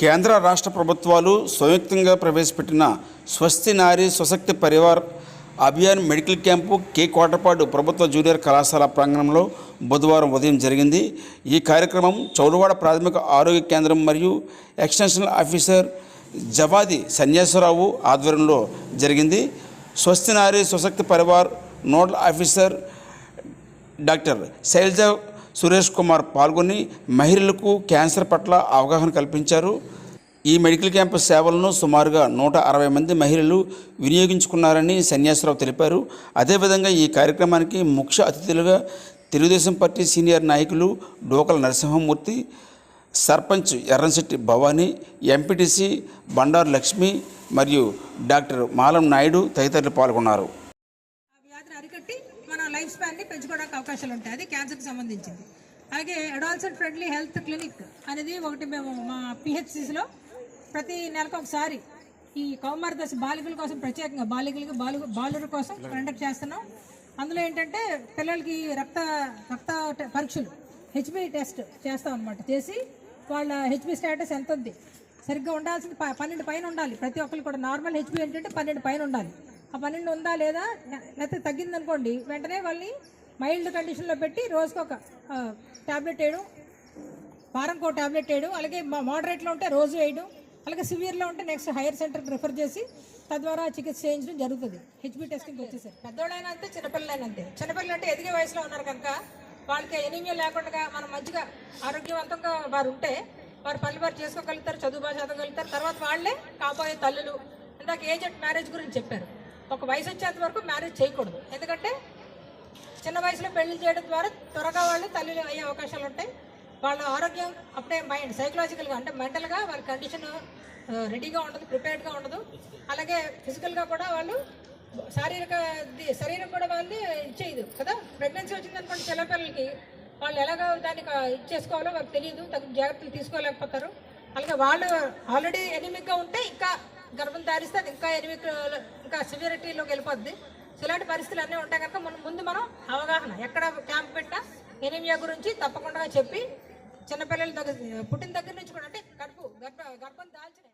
కేంద్ర రాష్ట్ర ప్రభుత్వాలు సంయుక్తంగా ప్రవేశపెట్టిన Swasthi Nari Swashakti Parivar Abhiyan medical camp K Kotapadu ప్రభుత్వ జూనియర్ కళాశాల ప్రాంగణంలో బుధవారం ఉదయం జరిగింది. ఈ కార్యక్రమం చౌడవాడ ప్రాథమిక ఆరోగ్య కేంద్రం మరియు ఎక్స్టెన్షన్ ఆఫీసర్ జవాది సన్యాసరావు ఆధ్వర్యంలో జరిగింది. Swasthi Nari Swashakti Parivar nodal officer doctor Shailaja Suresh Kumar పాల్గొని మహిళలకు క్యాన్సర్ పట్ల అవగాహన కల్పించారు. ఈ మెడికల్ క్యాంపు సేవలను సుమారుగా నూట అరవై మంది మహిళలు వినియోగించుకున్నారని సన్యాసరావు తెలిపారు. అదేవిధంగా ఈ కార్యక్రమానికి ముఖ్య అతిథులుగా తెలుగుదేశం పార్టీ సీనియర్ నాయకులు డోకల నరసింహమూర్తి సర్పంచ్ ఎర్రంశెట్టి భవానీ ఎంపీటీసీ బండారు లక్ష్మి మరియు డాక్టర్ మాలం నాయుడు తదితరులు పాల్గొన్నారు. లైఫ్ స్పాన్ని పెంచుకోవడానికి అవకాశాలు ఉంటాయి. అది క్యాన్సర్కి సంబంధించింది. అలాగే అడాల్సెంట్ ఫ్రెండ్లీ హెల్త్ క్లినిక్ అనేది ఒకటి మేము మా పిహెచ్సిస్లో ప్రతి నెలకు ఒకసారి ఈ కౌమార దశ బాలికల కోసం ప్రత్యేకంగా బాలికలకి బాలు బాలుర కోసం కండక్ట్ చేస్తున్నాం. అందులో ఏంటంటే పిల్లలకి రక్త రక్త పరీక్షలు హెచ్బి టెస్ట్ చేస్తాం అనమాట చేసి వాళ్ళ హెచ్బి స్టేటస్ ఎంత ఉంది సరిగ్గా ఉండాల్సింది పన్నెండు పైన ఉండాలి. ప్రతి ఒక్కరు కూడా నార్మల్ హెచ్బి ఏంటంటే పన్నెండు పైన ఉండాలి. ఆ పన్నెండు ఉందా లేదా? లేకపోతే తగ్గింది అనుకోండి వెంటనే వాళ్ళని మైల్డ్ కండిషన్లో పెట్టి రోజుకి ఒక ట్యాబ్లెట్ వేయడం వారంకో టాబ్లెట్ వేయడం అలాగే మోడరేట్లో ఉంటే రోజు వేయడం అలాగే సివియర్లో ఉంటే నెక్స్ట్ హైయర్ సెంటర్కి రిఫర్ చేసి తద్వారా చికిత్స చేయించడం జరుగుతుంది. హెచ్బి టెస్టింగ్ వచ్చేసరికి. పెద్దోళ్ళైనా అంతే చిన్నపిల్లలైనా అంతే చిన్నపిల్లలు అంటే ఎదిగే వయసులో ఉన్నారు కనుక వాళ్ళకి ఎనీమియా లేకుండా మనం మంచిగా ఆరోగ్యవంతంగా వారు ఉంటే వారు పని వారు చేసుకోగలుగుతారు చదువు బాగా చదవగలుగుతారు. తర్వాత వాళ్ళే కాబోయే తల్లులు. ఇందాక ఏజెంట్ మ్యారేజ్ గురించి చెప్పారు. ఒక వయసు వచ్చేంత వరకు మ్యారేజ్ చేయకూడదు. ఎందుకంటే చిన్న వయసులో పెళ్ళి చేయడం ద్వారా త్వరగా వాళ్ళు తల్లి అయ్యే అవకాశాలు ఉంటాయి. వాళ్ళ ఆరోగ్యం అప్పుడే మైండ్ సైకలాజికల్గా అంటే మెంటల్గా వాళ్ళ కండిషన్ రెడీగా ఉండదు ప్రిపేర్డ్గా ఉండదు. అలాగే ఫిజికల్గా కూడా వాళ్ళు శారీరక శరీరం కూడా వాళ్ళు ఇచ్చేయదు కదా. ప్రెగ్నెన్సీ వచ్చిందనుకోండి చిన్నపిల్లలకి వాళ్ళు ఎలాగో దాన్ని ఇచ్చేసుకోవాలో వాళ్ళకి తెలియదు. తగిన జాగ్రత్తలు తీసుకోలేకపోతారు. అలాగే వాళ్ళు ఆల్రెడీ ఎనిమిక్గా ఉంటే ఇంకా గర్భం ధారిస్తే అది ఇంకా ఎనిమిది ఇంకా సివియరిటీలోకి వెళ్ళిపోద్ది. సో ఇలాంటి పరిస్థితులు అన్నీ ఉంటాయి కనుక మనం ముందు మనం అవగాహన ఎక్కడ క్యాంప్ పెట్టినా ఎనిమియా గురించి తప్పకుండా చెప్పి చిన్నపిల్లల దగ్గర పుట్టిన దగ్గర నుంచి కూడా అంటే గర్భ గర్భ గర్భం దాల్చిన